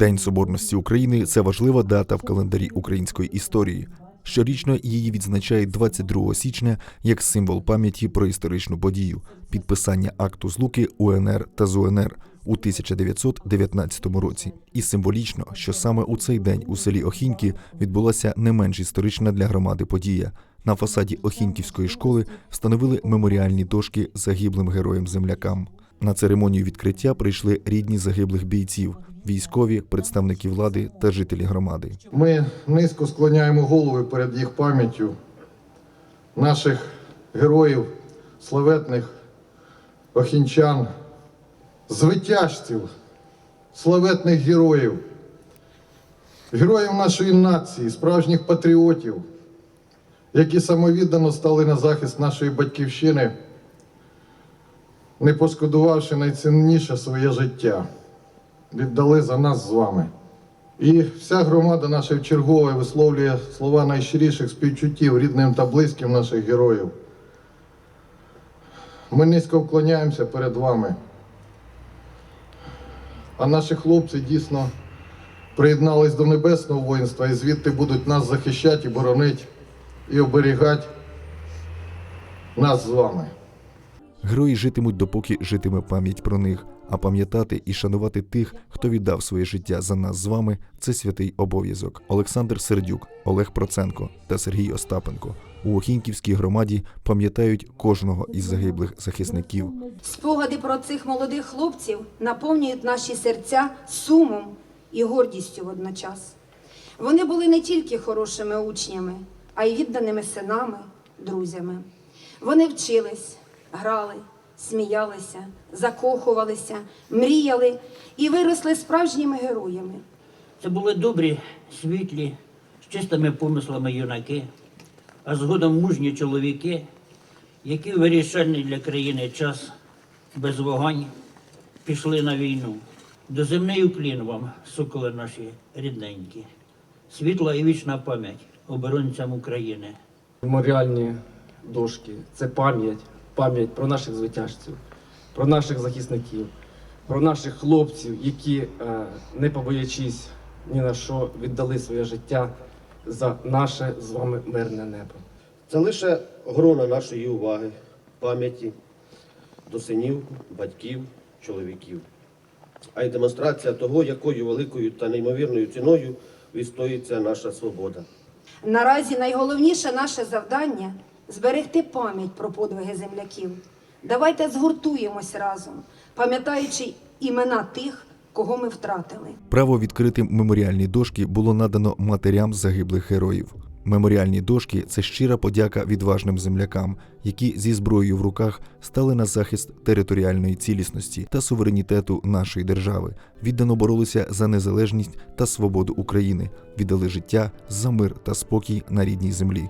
День Соборності України це важлива дата в календарі української історії. Щорічно її відзначають 22 січня як символ пам'яті про історичну подію підписання акту злуки УНР та ЗУНР у 1919 році. І символічно, що саме у цей день у селі Охіньки відбулася не менш історична для громади подія. На фасаді Охіньківської школи встановили меморіальні дошки загиблим героям-землякам. На церемонію відкриття прийшли рідні загиблих бійців, військові, представники влади та жителі громади. Ми низько склоняємо голови перед їх пам'яттю наших героїв, славетних охінчан, звитяжців, славетних героїв, героїв нашої нації, справжніх патріотів, які самовіддано стали на захист нашої батьківщини, не пошкодувавши найцінніше своє життя, віддали за нас з вами. І вся громада наша вчергове висловлює слова найщиріших співчуттів рідним та близьким наших героїв. Ми низько вклоняємося перед вами. А наші хлопці дійсно приєднались до небесного воїнства і звідти будуть нас захищати і боронити і оберігати нас з вами. Герої житимуть допоки житиме пам'ять про них. А пам'ятати і шанувати тих, хто віддав своє життя за нас з вами, це святий обов'язок. Олександр Сердюк, Олег Проценко та Сергій Остапенко у Охіньківській громаді пам'ятають кожного із загиблих захисників. Спогади про цих молодих хлопців наповнюють наші серця сумом і гордістю водночас. Вони були не тільки хорошими учнями, а й відданими синами, друзями. Вони вчились, грали, сміялися, закохувалися, мріяли і виросли справжніми героями. Це були добрі, світлі, з чистими помислами юнаки, а згодом мужні чоловіки, які в вирішальний для країни час без вогонь пішли на війну. Доземний уклін вам, соколи наші рідненькі, світла і вічна пам'ять оборонцям України. Меморіальні дошки це пам'ять, пам'ять про наших звитяжців, про наших захисників, про наших хлопців, які, е, не побоячись ні на що, віддали своє життя за наше з вами мирне небо. Це лише грона нашої уваги, пам'яті до синів, батьків, чоловіків, а й демонстрація того, якою великою та неймовірною ціною відстоюється наша свобода. Наразі найголовніше наше завдання зберегти пам'ять про подвиги земляків. Давайте згуртуємось разом, пам'ятаючи імена тих, кого ми втратили. Право відкрити меморіальні дошки було надано матерям загиблих героїв. Меморіальні дошки це щира подяка відважним землякам, які зі зброєю в руках стали на захист територіальної цілісності та суверенітету нашої держави, віддано боролися за незалежність та свободу України, віддали життя за мир та спокій на рідній землі.